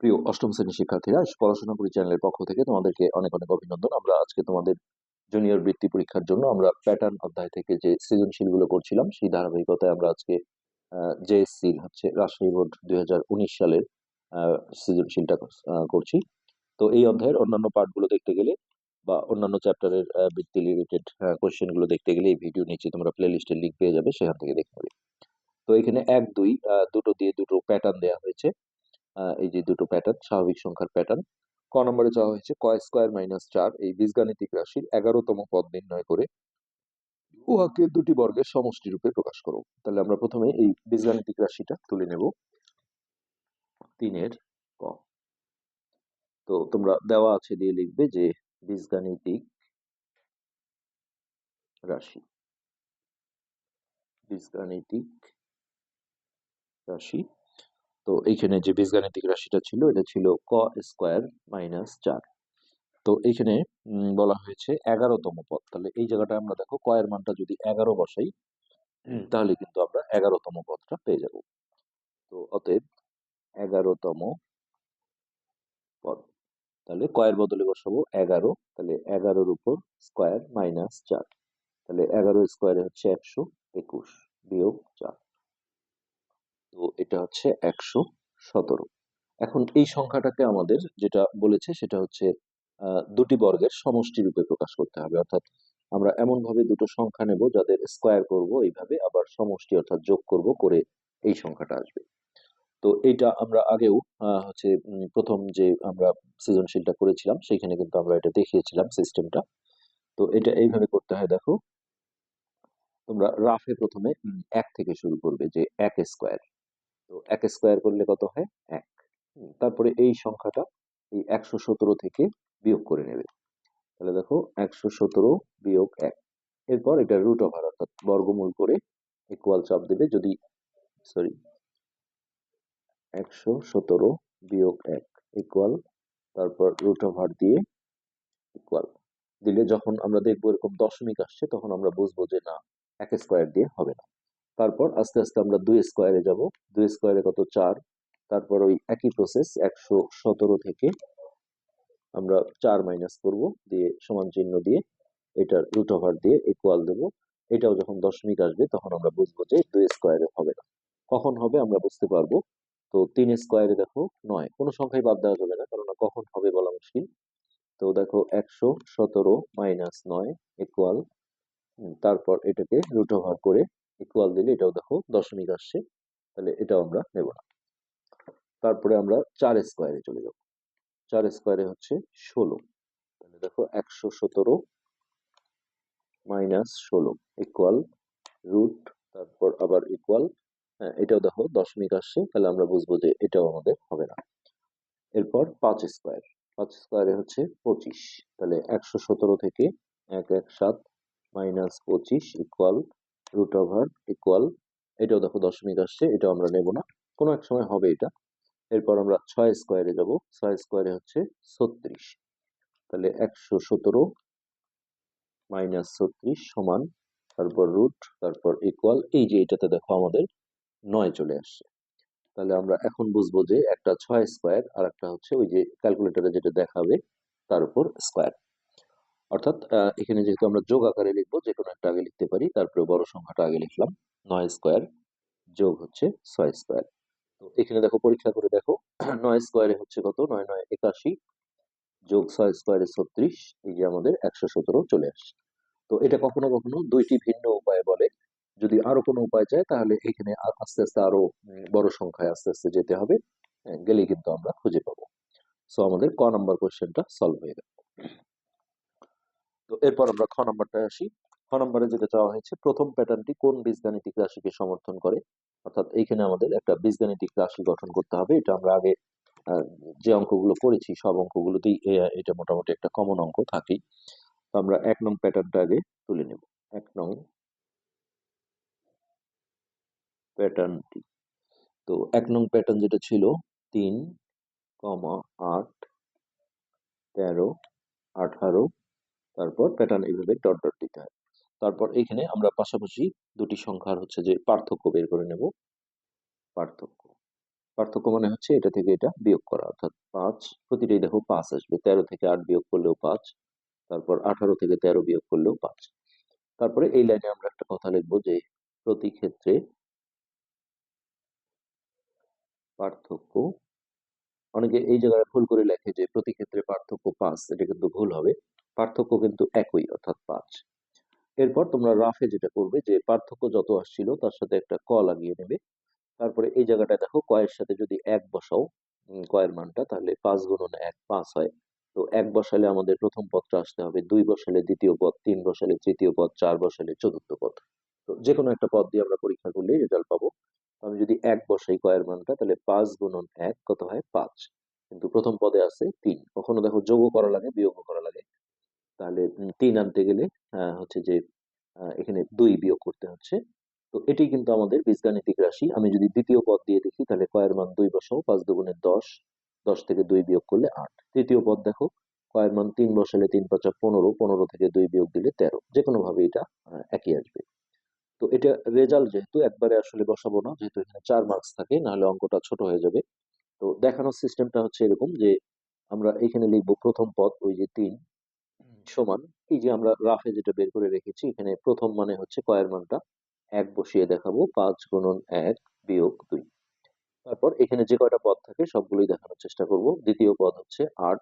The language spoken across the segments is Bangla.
প্রিয় অষ্টম শ্রেণির শিক্ষার্থীরা, পড়াশোনা করি চ্যানেলের পক্ষ থেকে তোমাদেরকে অনেক অনেক অভিনন্দন। আমরা আজকে তোমাদের জুনিয়র বৃত্তি পরীক্ষার জন্য আমরা প্যাটার্ন অধ্যায় থেকে যে সৃজনশীলগুলো করছিলাম, সেই ধারাবাহিকতায় আমরা আজকে জেএসসি হচ্ছে রাজশাহী বোর্ড দুই উনিশ সালের সৃজনশীলটা করছি। তো এই অধ্যায়ের অন্যান্য পার্টগুলো দেখতে গেলে বা অন্যান্য চ্যাপ্টারের বৃত্তি রিলেটেড কোশ্চেনগুলো দেখতে গেলে এই ভিডিও নিচে তোমরা প্লে লিস্টের লিঙ্ক পেয়ে যাবে, সেখান থেকে দেখতে পাবে তো এখানে এক, দুই দুটো দিয়ে দুটো প্যাটার্ন দেওয়া হয়েছে। এই যে দুটো প্যাটার্ন স্বাভাবিক সংখ্যার প্যাটার্ন ক নম্বরে চাওয়া হয়েছে ক স্কোয়ার মাইনাস চার, এই বীজগাণিতিক রাশির এগারোতম পদ নির্ণয় করে উহাকে দুটি বর্গের সমষ্টি রূপে প্রকাশ করো। তাহলে আমরা প্রথমে এই বীজগাণিতিক রাশিটা তুলে নেব। তিনের ক। তো তোমরা দেওয়া আছে দিয়ে লিখবে যে বীজগাণিতিক রাশি। বীজগাণিতিক রাশি তো এইখানে যে বীজগাণিতিক রাশিটা ছিল এটা ছিল ক স্কোয়ার মাইনাস চার। তো এইখানে বলা হয়েছে এগারোতম পদ। তাহলে এই জায়গাটা আমরা দেখো ক এর মানটা যদি এগারো বসাই তাহলে কিন্তু আমরা এগারোতম পদটা পেয়ে যাব। তো অতএব এগারোতম পদ। তাহলে কয়ের বদলে বসাবো এগারো। তাহলে এগারোর উপর স্কোয়ার মাইনাস চার। তাহলে এগারো স্কোয়ারে হচ্ছে একশো একুশ বিয়োগ চার। তো এটা হচ্ছে একশো সতেরো। এখন এই সংখ্যাটাকে আমাদের যেটা বলেছে সেটা হচ্ছে দুটি বর্গের সমষ্টি রূপে প্রকাশ করতে হবে। অর্থাৎ আমরা এমন ভাবে দুটো সংখ্যা নেব যাদের স্কোয়ার করব, এইভাবে আবার সমষ্টি অর্থাৎ যোগ করব করে এই সংখ্যাটা আসবে। তো এইটা আমরা আগেও হচ্ছে প্রথম যে আমরা সৃজনশীলটা করেছিলাম সেখানে কিন্তু আমরা এটা দেখিয়েছিলাম সিস্টেমটা। তো এটা এইভাবে করতে হয়, দেখো। তোমরা রাফে প্রথমে এক থেকে শুরু করবে যে এক স্কোয়ার। তো এক স্কোয়ার করলে কত হয়? এক। তারপরে এই সংখ্যাটা এই একশো সতেরো থেকে বিয়োগ করে নেবে। তাহলে দেখো একশো সতেরো বিয়োগ এক। এরপর এটা রুট ওভার অর্থাৎ বর্গমূল করে ইকুয়াল চাপ দেবে যদি সরি একশো সতেরো বিয়োগ এক ইকুয়াল তারপর রুট ওভার দিয়ে ইকুয়াল দিলে যখন আমরা দেখব এরকম দশমিক আসছে, তখন আমরা বুঝব যে না, এক স্কোয়ার দিয়ে হবে না। তারপর আস্তে আস্তে আমরা দুই স্কোয়ারে যাব। দুই স্কোয়ারে কত? চার। তারপর ওই একই প্রসেস একশো সতেরো থেকে আমরা চার মাইনাস করব দিয়ে সমান চিহ্ন দিয়ে এটার রুট ওভার দিয়ে ইকুয়াল দেব। এটাও যখন দশমিক আসবে তখন আমরা বুঝব যে দুই স্কোয়ারে হবে না। কখন হবে আমরা বুঝতে পারব। তো তিন স্কোয়ারে দেখো নয়। কোনো সংখ্যাই বাদ দেওয়া যাবে না কারণ কখন হবে বলা মুশকিল। তো দেখো একশো সতেরো মাইনাস নয় ইকুয়াল তারপর এটাকে রুট ওভার করে ইকুয়াল দিলে এটাও দেখো দশমিক আসছে, তাহলে এটাও আমরা নেব না। তারপরে আমরা চার স্কোয়ারে চলে যাব। চার স্কোয়ারে হচ্ছে ষোলো। তাহলে দেখো একশো সতেরো মাইনাস ষোলো ইকুয়াল রুট তারপর আবার ইকুয়াল হ্যাঁ এটাও দেখো দশমিক আসছে, তাহলে আমরা বুঝব যে এটাও আমাদের হবে না। এরপর পাঁচ স্কোয়ার, পাঁচ স্কোয়ারে হচ্ছে পঁচিশ। তাহলে একশো সতেরো থেকে এক এক সাত মাইনাস পঁচিশ ইকুয়াল রুট ওভার ইকুয়াল এটাও দেখো দশমিক আসছে, এটাও আমরা নেব না। কোনো এক সময় হবে এটা। এরপর আমরা ছয় স্কোয়ারে যাব। ছয় স্কোয়ারে হচ্ছে ছত্রিশ। তাহলে একশো সতেরো মাইনাস ছত্রিশ সমান তারপর রুট তারপর ইকুয়াল এই যে এটাতে দেখো আমাদের নয় চলে আসছে। তাহলে আমরা এখন বুঝব যে একটা ছয় স্কোয়ার আর একটা হচ্ছে ওই যে ক্যালকুলেটরে যেটা দেখাবে, তার উপর স্কোয়ার অর্থাৎ এখানে যেহেতু আমরা যোগ আকারে লিখব, যে কোনো একটা আগে লিখতে পারি, তারপরে বড় সংখ্যাটা আগে লিখলাম, নয় স্কোয়ার যোগ হচ্ছে ছয় স্কোয়ার। তো এখানে দেখো, পরীক্ষা করে দেখো, নয় স্কোয়ারে হচ্ছে কত? নয় নয়, একাশি যোগ ছয় স্কোয়ারে ছত্রিশ, এই যে আমাদের একশো সতেরো চলে আসছে। তো এটা কখনো কখনো দুইটি ভিন্ন উপায়ে বলে। যদি আরও কোনো উপায় চায়, তাহলে এখানে আস্তে আস্তে আরও বড় সংখ্যায় আস্তে আস্তে যেতে হবে গেলে কিন্তু আমরা খুঁজে পাবো। সো আমাদের ক নাম্বার কোশ্চেনটা সলভ হয়ে গেল। এরপর আমরা খ নাম্বারটায় আসি। খ নাম্বারে যেটা চাওয়া হয়েছে, প্রথম প্যাটার্নটি কোন বীজগাণিতিক রাশিকে সমর্থন করে? অর্থাৎ এইখানে আমাদের একটা বীজগাণিতিক রাশি গঠন করতে হবে। এটা আমরা আগে যে অঙ্কগুলো করেছি, সব অঙ্কগুলোতেই এটা মোটামুটি একটা কমন অঙ্ক থাকেই। তো আমরা এক নং প্যাটার্নটা আগে তুলে নেব। এক নং প্যাটার্নটি তো এক নং প্যাটার্ন যেটা ছিল, তিন, কমা, আট, তেরো, আঠারো তারপর প্যাটার্ন এইভাবে ডট ডট দিতে হয়। তারপর এখানে আমরা পাশাপাশি দুটি সংখ্যার হচ্ছে যে পার্থক্য বের করে নেব। পার্থক্য। পার্থক্য মানে হচ্ছে এটা থেকে এটা বিয়োগ করা। অর্থাৎ পাঁচ, প্রতিটাই দেখো পাঁচ আসবে। তেরো থেকে আট বিয়োগ করলেও পাঁচ, তারপর আঠারো থেকে তেরো বিয়োগ করলেও পাঁচ। তারপরে এই লাইনে আমরা একটা কথা লিখব যে প্রতি ক্ষেত্রে পার্থক্য, অনেকে এই জায়গায় ভুল করে লেখে যে প্রতি ক্ষেত্রে পার্থক্য পাঁচ, এটা কিন্তু ভুল হবে। পার্থক্য কিন্তু একই, অর্থাৎ পাঁচ। এরপর তোমরা রাফে যেটা করবে যে পার্থক্য যত আসছিল তার সাথে একটা ক লাগিয়ে নেবে। তারপরে এই জায়গাটায় দেখো কয়ের সাথে যদি এক বসাও কয়ের মানটা, তাহলে পাঁচ গুণন এক পাঁচ হয়। তো এক বসালে আমাদের প্রথম পদটা আসতে হবে, দুই বসালে দ্বিতীয় পদ, তিন বসালে তৃতীয় পদ, চার বসালে চতুর্থ পদ। তো যে কোনো একটা পদ দিয়ে আমরা পরীক্ষা করলেই রেজাল্ট পাবো। আমি যদি এক বসাই কয়ের মানটা, তাহলে পাঁচ গুণন এক কত হয়? পাঁচ। কিন্তু প্রথম পদে আছে তিন। কখনো দেখো যোগও করা লাগে বিয়োগও করা লাগে। তাহলে তিন আনতে গেলে হচ্ছে যে এখানে দুই বিয়োগ করতে হচ্ছে। তো এটি কিন্তু আমাদের বীজগাণিতিক রাশি। আমি যদি দ্বিতীয় পদ দিয়ে দেখি, তাহলে কয়ের মান দুই বসাও, পাঁচ দুগুণে দশ দশ থেকে দুই বিয়োগ করলে আট। তৃতীয় পদ দেখো, কয়ের মান তিন বসালে তিন পাঁচা পনেরো পনেরো থেকে দুই বিয়োগ দিলে তেরো। যে কোনো ভাবে এটা একই আসবে। তো এটা রেজাল্ট যেহেতু একবারে আসলে বসাবো না, যেহেতু এখানে চার মার্কস থাকে, নাহলে অঙ্কটা ছোট হয়ে যাবে। তো দেখানোর সিস্টেমটা হচ্ছে এরকম যে, আমরা এখানে লিখব প্রথম পদ, ওই যে তিন। সমান এই যে আমরা রাফে যেটা বের করে রেখেছি, এখানে প্রথম মানে হচ্ছে কয়ের মানটা। এক বসিয়ে দেখাবো, পাঁচ গুণন এক বিয়োগ দুই। তারপর এখানে যে কয়টা পদ থাকে, সবগুলোই দেখানোর চেষ্টা করব। দ্বিতীয় পদ হচ্ছে আট।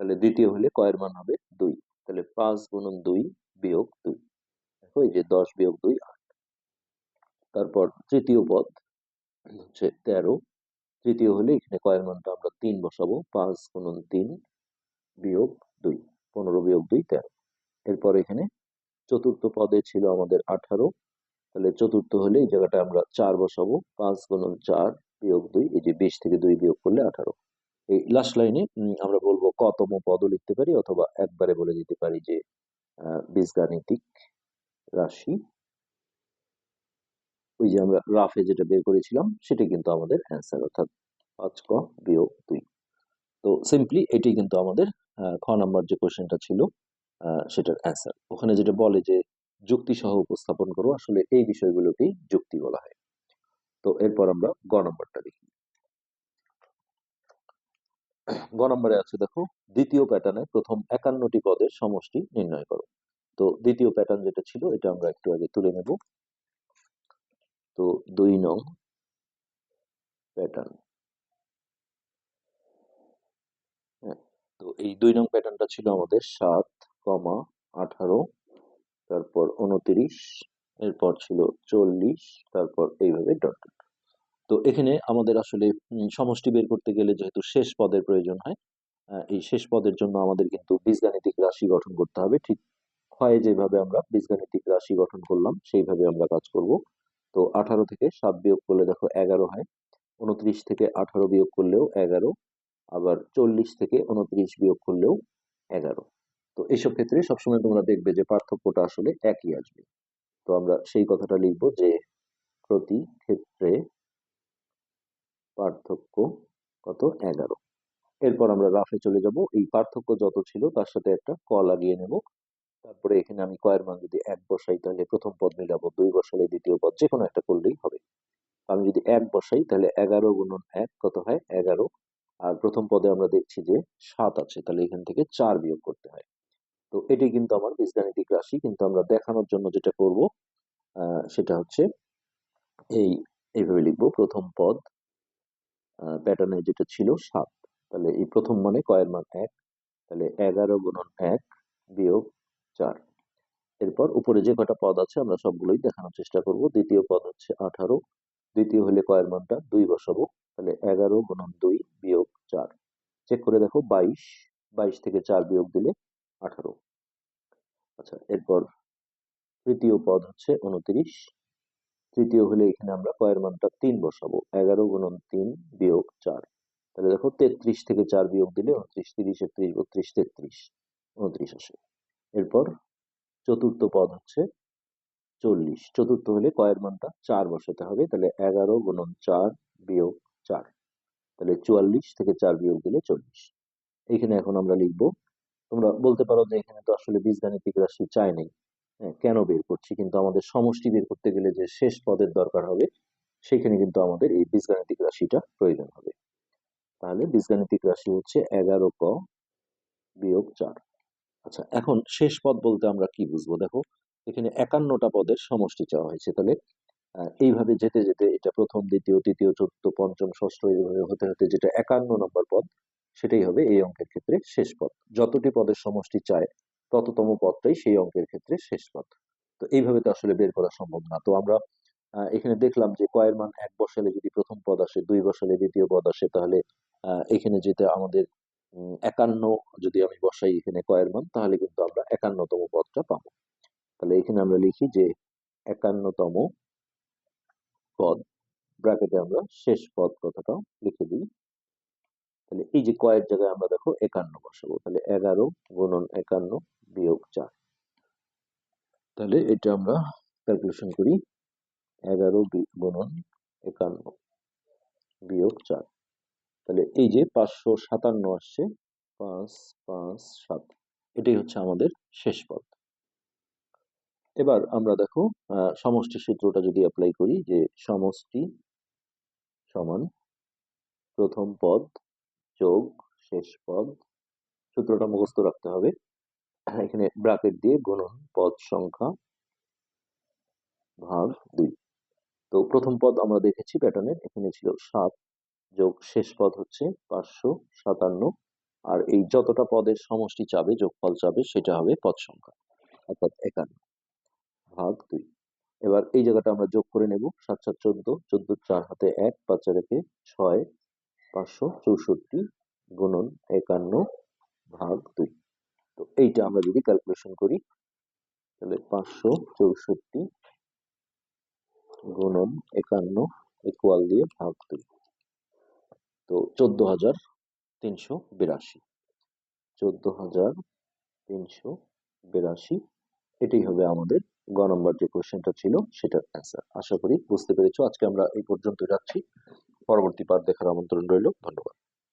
তাহলে দ্বিতীয় হলে কয়ের মান হবে দুই। তাহলে পাঁচ গুণন দুই বিয়োগ দুই। দেখো, এই যে দশ বিয়োগ দুই, আট। তারপর তৃতীয় পদ হচ্ছে তেরো। তৃতীয় হলে এখানে কয়ের মানটা আমরা তিন বসাবো, পাঁচ গুণন তিন বিয়োগ দুই। পনেরো বিয়োগ দুই, তেরো। এরপর এখানে চতুর্থ পদে ছিল আমাদের আঠারো। তাহলে চতুর্থ হলে এই জায়গাটা আমরা চার বসাবো, পাঁচ গুণন চার বিয়োগ দুই, এই যে বিশ থেকে দুই বিয়োগ করলে আঠারো। এই লাস্ট লাইনে আমরা বলব কতম পদও লিখতে পারি অথবা একবারে বলে দিতে পারি যে বীজগাণিতিক রাশি। ওই যে আমরা রাফে যেটা বের করেছিলাম, সেটা কিন্তু আমাদের অ্যান্সার অর্থাৎ পাঁচ ক বিয়োগ দুই। তো সিম্পলি এটি কিন্তু আমাদের খ নাম্বার যে কোশ্চেনটা ছিল সেটার অ্যান্সার ওখানে যেটা বলে যে যুক্তি সহ উপস্থাপন করো, আসলে এই বিষয়গুলোকেই যুক্তি বলা হয়। তো এরপর আমরা গ নম্বরটা দেখি। গ নম্বরে আছে দেখো, দ্বিতীয় প্যাটার্নে প্রথম একান্নটি পদের সমষ্টি নির্ণয় করো। তো দ্বিতীয় প্যাটার্ন যেটা ছিল, এটা আমরা একটু আগে তুলে নেব। তো দুই নং প্যাটার্ন হ্যাঁ তো এই দুই নং প্যাটার্নটা ছিল আমাদের সাত কমা আঠারো, তারপর উনত্রিশ, এরপর ছিল চল্লিশ, তারপর এইভাবে ডট তো এখানে আমাদের আসলে সমষ্টি বের করতে গেলে যেহেতু শেষ পদের প্রয়োজন হয় এই শেষ পদের জন্য আমাদের কিন্তু বীজগাণিতিক রাশি গঠন করতে হবে। ঠিক হয় যেভাবে আমরা বীজগাণিতিক রাশি গঠন করলাম, সেইভাবে আমরা কাজ করব। তো আঠারো থেকে সাত বিয়োগ করলে দেখো এগারো হয়, উনত্রিশ থেকে আঠারো বিয়োগ করলেও এগারো আবার চল্লিশ থেকে উনত্রিশ বিয়োগ করলেও এগারো। তো এইসব ক্ষেত্রে সবসময় তোমরা দেখবে যে পার্থক্যটা আসলে একই আসবে। তো আমরা সেই কথাটা লিখব যে প্রতি ক্ষেত্রে পার্থক্য কত? এগারো। এরপর আমরা রাফে চলে যাব। এই পার্থক্য যত ছিল তার সাথে একটা ক লাগিয়ে নেব। তারপরে এখানে আমি কয়ের মান যদি এক বসাই তাহলে প্রথম পদ মিলাবো দুই বসালে দ্বিতীয় পদ যে কোনো একটা করলেই হবে। আমি যদি এক বসাই তাহলে এগারো গুণন এক কত হয়? এগারো। আর প্রথম পদে আমরা দেখছি যে সাত আছে, তাহলে এখান থেকে চার বিয়োগ করতে হয়। তো এটি কিন্তু আমার বীজগাণিতিক রাশি, কিন্তু আমরা দেখানোর জন্য যেটা করব সেটা হচ্ছে এই, এইভাবে লিখব, প্রথম পদ প্যাটার্নে যেটা ছিল সাত। তাহলে এই প্রথম মানে কয়ের মান এক, তাহলে এগারো গুণন এক বিয়োগ চার। এরপর উপরে যে কটা পদ আছে, আমরা সবগুলোই দেখানোর চেষ্টা করব। দ্বিতীয় পদ হচ্ছে আঠারো দ্বিতীয় হলে কয়ের মানটা? দুই বসাবো। তাহলে এগারো গুণন দুই বিয়োগ চার। চেক করে দেখো, বাইশ। বাইশ থেকে চার বিয়োগ দিলে আঠারো। আচ্ছা এরপর তৃতীয় পদ হচ্ছে উনত্রিশ। তৃতীয় হলে এখানে আমরা কয়ের মানটা তিন বসাবো। এগারো গুণন তিন বিয়োগ চার। তাহলে দেখো, তেত্রিশ থেকে চার বিয়োগ দিলে উনত্রিশ, তিরিশ, একত্রিশ, বত্রিশ, তেত্রিশ। উনত্রিশ আসে। এরপর চতুর্থ পদ হচ্ছে চল্লিশ। চতুর্থ হলে কয়ের মানটা চার বসাতে হবে, তাহলে এগারো গুণন চার বিয়োগ চার। তাহলে চুয়াল্লিশ থেকে চার বিয়োগ দিলে চল্লিশ। এখানে এখন আমরা লিখব, তোমরা বলতে পারো যে এখানে তো আসলে বীজগাণিতিক রাশি চাই নেই। হ্যাঁ কেন বের করছি? কিন্তু আমাদের সমষ্টি বের করতে গেলে যে শেষ পদের দরকার হবে, সেখানে কিন্তু আমাদের এই বীজগাণিতিক রাশিটা প্রয়োজন হবে। তাহলে বীজগাণিতিক রাশি হচ্ছে এগারো ক বিয়োগ চার। আচ্ছা এখন শেষ পদ বলতে আমরা কি বুঝব? দেখো এখানে একান্নটা পদের সমষ্টি চাওয়া হয়েছে। তাহলে এইভাবে যেতে যেতে এটা প্রথম, দ্বিতীয়, তৃতীয়, চতুর্থ, পঞ্চম, ষষ্ঠ, এইভাবে হতে হতে যেটা একান্ন নম্বর পদ, সেটাই হবে এই অঙ্কের ক্ষেত্রে শেষ পদ। যতটি পদের সমষ্টি চায়, তততম পদটাই সেই অঙ্কের ক্ষেত্রে শেষ পদ। তো এইভাবে তো আসলে বের করা সম্ভব না। তো আমরা এখানে দেখলাম যে কয়ের মান এক বসালে যদি প্রথম পদ আসে, দুই বসালে দ্বিতীয় পদ আসে, তাহলে এখানে যেটা আমাদের একান্ন যদি আমি বসাই এখানে কয়ের মান, তাহলে কিন্তু আমরা একান্নতম পদটা পাবো। তাহলে এখানে আমরা লিখি যে একান্নতম পদ, ব্র্যাকেটে আমরা শেষ পদ কথাটাও লিখে দিই। তাহলে এই যে কয়ের জায়গায় আমরা দেখো একান্ন বসাবো, তাহলে এগারো গুণন একান্ন বিয়োগ চার। তাহলে এটা আমরা ক্যালকুলেশন করি এগারো গুণন একান্ন বিয়োগ চার। তাহলে এই যে পাঁচশো সাতান্ন আসছে, পাঁচ পাঁচ, সাত, এটাই হচ্ছে আমাদের শেষ পদ। এবার আমরা দেখো সমষ্টি সূত্রটা যদি অ্যাপ্লাই করি যে সমষ্টি সমান প্রথম পদ যোগ শেষ পদ, সূত্রটা মুখস্থ রাখতে হবে। এখানে ব্র্যাকেট দিয়ে গুণন পদ সংখ্যা ভাগ দুই। তো প্রথম পদ আমরা দেখেছি প্যাটার্নের এখানে ছিল সাত যোগ শেষ পদ হচ্ছে পাঁচশো সাতান্ন। আর এই যতটা পদের সমষ্টি চাবে, যোগফল চাবে, সেটা হবে পদ সংখ্যা, অর্থাৎ একান্ন। ভাগ দুই। এবার এই জায়গাটা আমরা যোগ করে নেব। সাত সাত, চোদ্দ চোদ্দ, চার হাতে এক, পাঁচ রেখে ছয়, পাঁচশো চৌষট্টি গুণন একান্ন ভাগ দুই। তো এইটা আমরা যদি ক্যালকুলেশন করি, তাহলে পাঁচশো চৌষট্টি গুণন একান্ন ইকুয়াল দিয়ে ভাগ দুই। তো চোদ্দ হাজার তিনশো বিরাশি। চোদ্দ হাজার তিনশো বিরাশি, এটাই হবে আমাদের গ নম্বর যে কোশ্চেনটা ছিল সেটার অ্যান্সার আশা করি বুঝতে পেরেছ। আজকে আমরা এই পর্যন্ত যাচ্ছি। পরবর্তী পার্ট দেখার আমন্ত্রণ রইল। ধন্যবাদ।